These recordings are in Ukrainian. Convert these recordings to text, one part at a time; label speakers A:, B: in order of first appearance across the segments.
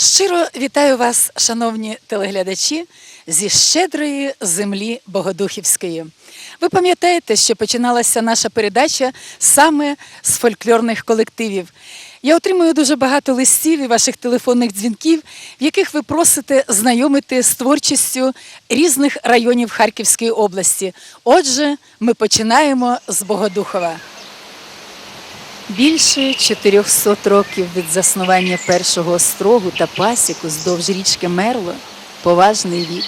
A: Щиро вітаю вас, шановні телеглядачі, зі щедрої землі Богодухівської. Ви пам'ятаєте, що починалася наша передача саме з фольклорних колективів. Я отримую дуже багато листів і ваших телефонних дзвінків, в яких ви просите знайомити з творчістю різних районів Харківської області. Отже, ми починаємо з Богодухова. Більше 400 років від заснування першого острогу та пасіку здовж річки Мерло поважний вік.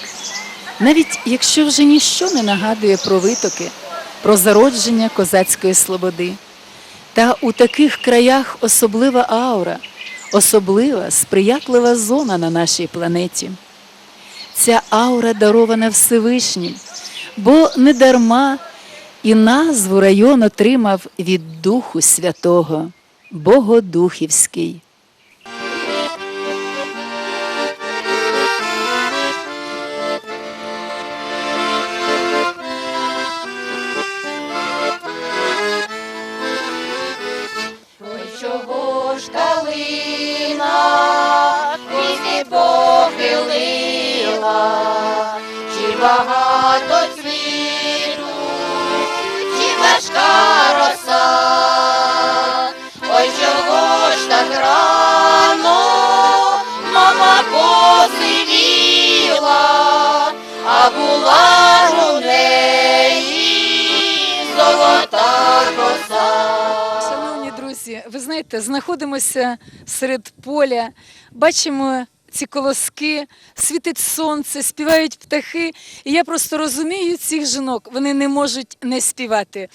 A: Навіть якщо вже ніщо не нагадує про витоки, про зародження козацької слободи. Та у таких краях особлива аура, особлива сприятлива зона на нашій планеті. Ця аура дарована Всевишнім, бо не дарма і назву район отримав від Духу Святого Богодухівський. Друзі, ви знаєте, знаходимося серед поля, бачимо ці колоски, світить сонце, співають птахи. І я просто розумію цих жінок, вони не можуть не співати.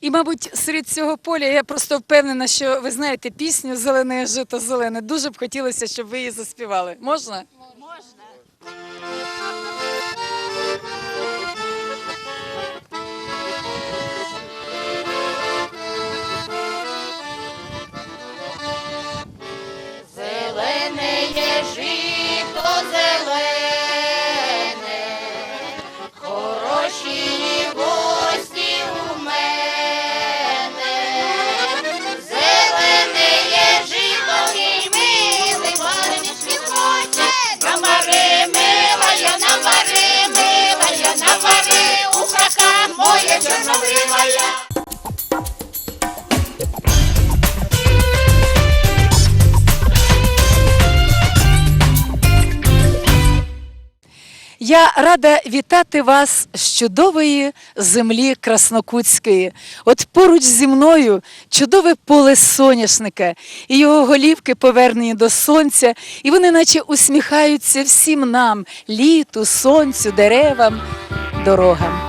A: І, мабуть, серед цього поля я просто впевнена, що ви знаєте пісню Зелене жито зелене. Дуже б хотілося, щоб ви її заспівали. Можна?
B: Зелене
A: Я рада вітати вас з чудової землі Краснокутської. От поруч зі мною чудове поле соняшника, і його голівки повернені до сонця, і вони наче усміхаються всім нам, літу, сонцю, деревам, дорогам.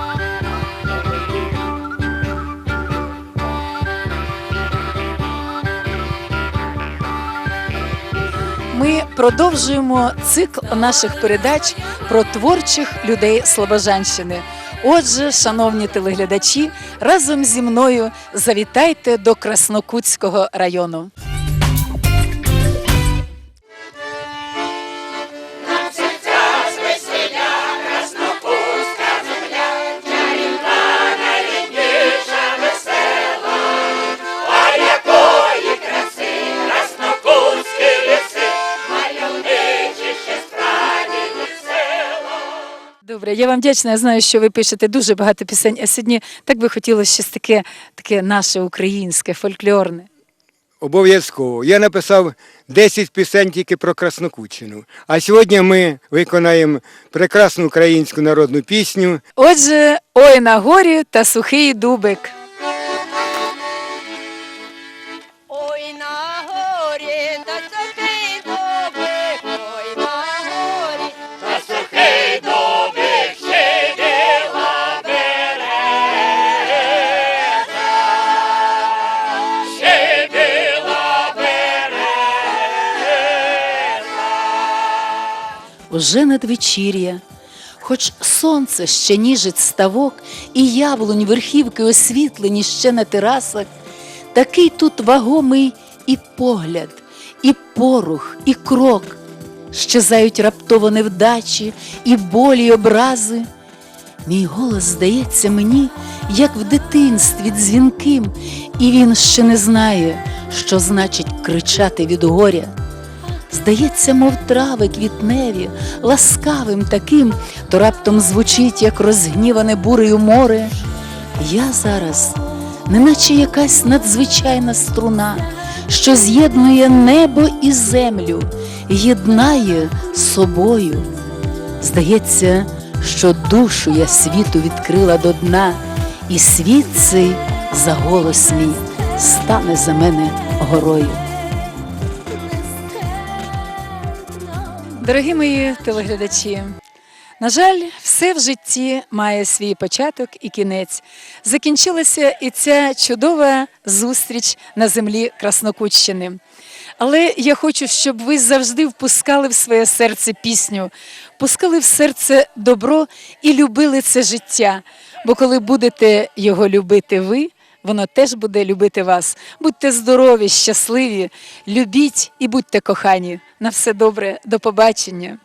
A: Ми продовжуємо цикл наших передач про творчих людей Слобожанщини. Отже, шановні телеглядачі, разом зі мною завітайте до Краснокутського району. Добре, я вам вдячна. Я знаю, що ви пишете дуже багато пісень. А сьогодні так би хотілося щось таке, таке наше українське, фольклорне.
C: Обов'язково. Я написав 10 пісень тільки про Краснокучину. А сьогодні ми виконаємо прекрасну українську народну пісню.
A: Отже, ой на горі та сухий дубик. Уже надвечір'я, хоч сонце ще ніжить ставок, і яблунь верхівки освітлені ще на терасах, такий тут вагомий і погляд, і порух, і крок. Щезають раптово невдачі, і болі, й образи. Мій голос здається мені, як в дитинстві дзвінким, і він ще не знає, що значить кричати від горя. Здається, мов трави квітневі, ласкавим таким, то раптом звучить, як розгніване бурею море. Я зараз, неначе якась надзвичайна струна, що з'єднує небо і землю, єднає собою. Здається, що душу я світу відкрила до дна, і світ цей за голос мій стане за мене горою. Дорогі мої телеглядачі, на жаль, все в житті має свій початок і кінець. Закінчилася і ця чудова зустріч на землі Краснокутщини. Але я хочу, щоб ви завжди впускали в своє серце пісню, впускали в серце добро і любили це життя. Бо коли будете його любити ви, воно теж буде любити вас. Будьте здорові, щасливі, любіть і будьте кохані. На все добре, до побачення.